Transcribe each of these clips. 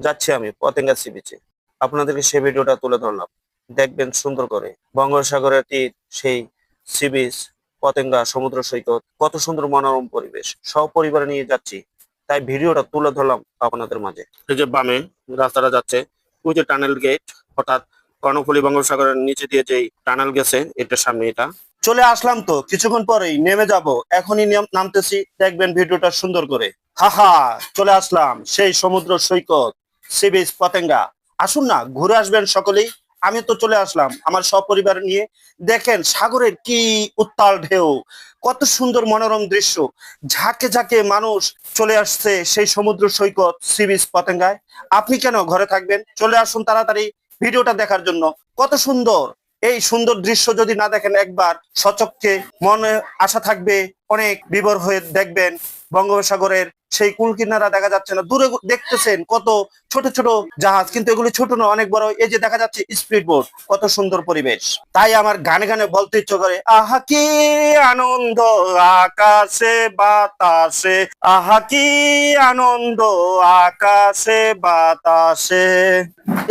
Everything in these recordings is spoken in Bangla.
যাচ্ছি আমি পতেঙ্গা সি বিচে আপনাদেরকে সেই ভিডিওটা তুলে ধরলাম। দেখবেন সুন্দর করে বঙ্গোপসাগরের তীর, সেই সি বিচ পতেঙ্গা, সমুদ্র সৈকত, কত সুন্দর মনোরম পরিবেশ। সপরিবারে নিয়ে যাচ্ছি। তাই ভিডিওটা তুলে ধরলাম আপনাদের মাঝে। এই যে বামে রাস্তাটা যাচ্ছে, ওই যে টানেল গেট হঠাৎ কর্ণফুলী বঙ্গোপসাগরের নিচে দিয়ে যেই টানেল গেছে এটার সামনে এটা। চলে আসলাম তো, কিছুক্ষণ পরেই নেমে যাব। এখনই নেম- নামতেছি, দেখবেন ভিডিওটা সুন্দর করে। হাহা, চলে আসলাম, সেই সমুদ্র সৈকত। Sea beach Patenga. আসুন না, ঘুরে আসবেন সকলেই। আমি তো চলে আসলাম আমার সপরিবার নিয়ে। দেখেন সাগরের কি উত্তাল ঢেউ, কত সুন্দর মনোরম দৃশ্য। ঝাঁকে ঝাঁকে মানুষ চলে আসছে সেই সমুদ্র সৈকত সি বিচ পতেঙ্গায়। আপনি কেন ঘরে থাকবেন? চলে আসুন তাড়াতাড়ি ভিডিওটা দেখার জন্য। কত সুন্দর। এই সুন্দর দৃশ্য যদি না দেখেন একবার, সচক্ষে মনে আশা থাকবে, অনেক বিবর হয়ে দেখবেন বঙ্গোপসাগরের সেই কুল কিনারা দেখা যাচ্ছে না। দূরে দেখতেছেন কত ছোট ছোট জাহাজ, কিন্তু এগুলি ছোট না অনেক বড়। এই যে দেখা যাচ্ছে স্পিড বোট, কত সুন্দর পরিবেশ। তাই আমার গানে গানে বলতে ইচ্ছে করে, আহা, কি আনন্দ আকাশে, বাতাসে। আহা, কি আনন্দ আকাশে, বাতাসে।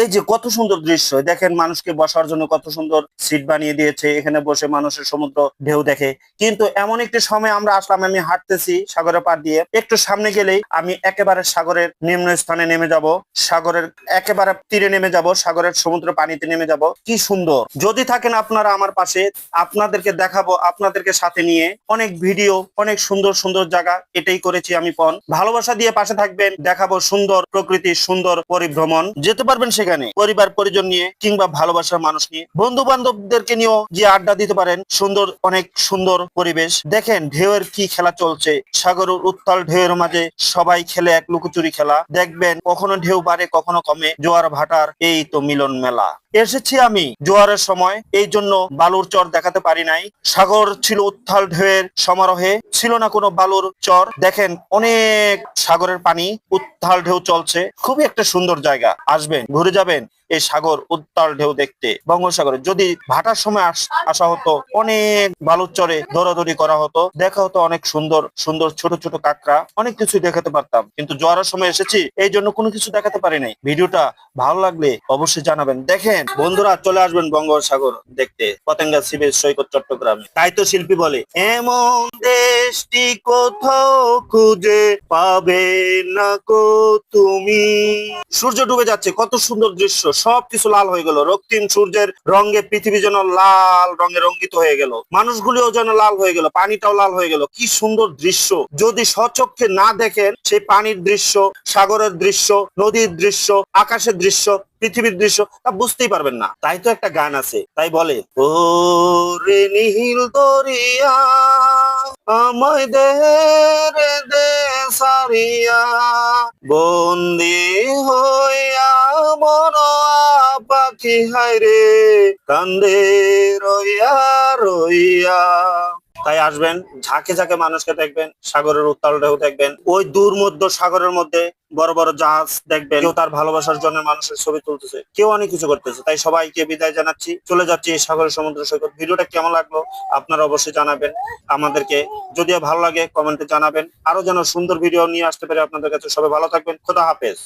এই যে কত সুন্দর দৃশ্য। দেখেন মানুষকে বসার জন্য কত সুন্দর সিট বানিয়ে দিয়েছে। এখানে বসে মানুষের সমুদ্র ঢেউ দেখে। কিন্তু এমন একটি সময় আমরা আসলাম, আমি হাঁটতেছি সাগরের পার দিয়ে। একটু সামনে গেলেই আমি একেবারে সাগরের নিম্ন স্থানে নেমে যাব, সাগরের একেবারে তীরে নেমে যাব, সাগরের সমুদ্র পানিতে নেমে যাব। কি সুন্দর। যদি থাকেন আপনারা আমার পাশে, আপনাদেরকে দেখাবো, আপনাদেরকে সাথে নিয়ে। অনেক ভিডিও, অনেক সুন্দর সুন্দর জায়গা, এটাই করেছি আমি পন ভালোবাসা দিয়ে পাশে থাকবেন, দেখাবো সুন্দর প্রকৃতি সুন্দর পরিভ্রমণ। যেতে পারবেন সেখানে। পরিবার, পরিজন নিয়ে, কিংবা ভালোবাসার মানুষ নিয়ে। বন্ধু বান্ধবদেরকে নিয়েও যে আড্ডা দিতে পারেন, সুন্দর, অনেক সুন্দর পরিবেশ। দেখেন ঢেউয়ের কি খেলা চলছে। সাগরের উত্তাল ঢেউয়ের মাঝে সবাই খেলে এক লুকোচুরি খেলা। দেখবেন কখনো ঢেউ বাড়ে, কখনো কমে। জোয়ার ভাটার এই তো মিলন মেলা। এসেছি আমি জোয়ারের সময়। এই জন্য বালুর চর দেখাতে পারি নাই। সাগর ছিল উত্তাল ঢেউয়ের সমারোহে। ছিল না কোনো বালুর চর। দেখেন অনেক সাগরের পানি, উত্থাল ঢেউ চলছে। খুবই একটা সুন্দর জায়গা। আসবেন, ঘুরে যাবেন। এই সাগর উত্তাল ঢেউ দেখতে, বঙ্গোপসাগরে। যদি ভাটার সময় আস- হতো, অনেক বালুর চরে দৌড়াদৌড়ি করা হতো। দেখা হতো অনেক সুন্দর সুন্দর ছোট ছোট কাঁকড়া। অনেক কিছু দেখাতে পারতাম। কিন্তু জোয়ারের সময় এসেছি, এই জন্য কোনো কিছু দেখাতে পারি নাই। ভিডিওটা ভালো লাগলে অবশ্যই জানাবেন। দেখেন, বন্ধুরা, চলে আসবেন বঙ্গোপসাগর দেখতে। পতেঙ্গা শিবের সৈকত চট্টগ্রামে। তাই তো শিল্পী বলে, এমন দেশটি কোথাও খুঁজে পাবে না কো তুমি? সূর্য ডুবে যাচ্ছে, কত সুন্দর দৃশ্য। সবকিছু লাল হয়ে গেল। রক্তিম সূর্যের রঙে পৃথিবী যেন লাল রঙে রঙ্গিত হয়ে গেল। মানুষগুলিও যেন লাল হয়ে গেল, পানিটাও লাল হয়ে গেল। কি সুন্দর দৃশ্য। যদি সচক্ষে না দেখেন, সেই পানির দৃশ্য, সাগরের দৃশ্য, নদীর দৃশ্য, আকাশের দৃশ্য, পৃথিবীর দৃশ্য, তা বুঝতেই পারবেন না। তাই তো একটা গান আছে। তাই বলে ও রে নিহিল দরিয়া, আমায় দে রে দে সারিয়া, বন্দি মন পাখি হায় রে? কান্দে রইয়া রইয়া। তাই আসবেন, ঝাঁকে ঝাঁকে মানুষকে দেখবেন, সাগরের উত্তাল ঢেউ দেখবেন। ওই দূর মধ্য সাগরের মধ্যে বড় বড় জাহাজ দেখবেন। কেউ তার ভালোবাসার জন্য মানুষের ছবি তুলতেছে। কেউ অনেক কিছু করতেছে। তাই সবাইকে বিদায় জানাচ্ছি। চলে যাচ্ছি এই সাগরের সমুদ্র সৈকত। ভিডিওটা কেমন লাগল আপনারা অবশ্যই জানাবেন। আমাদেরকে যদিও ভালো লাগে, কমেন্টে জানাবেন। আরও যেন সুন্দর ভিডিও নিয়ে আসতে পারে আপনাদের কাছে সবাই ভালো থাকবেন। খোদা হাফেজ।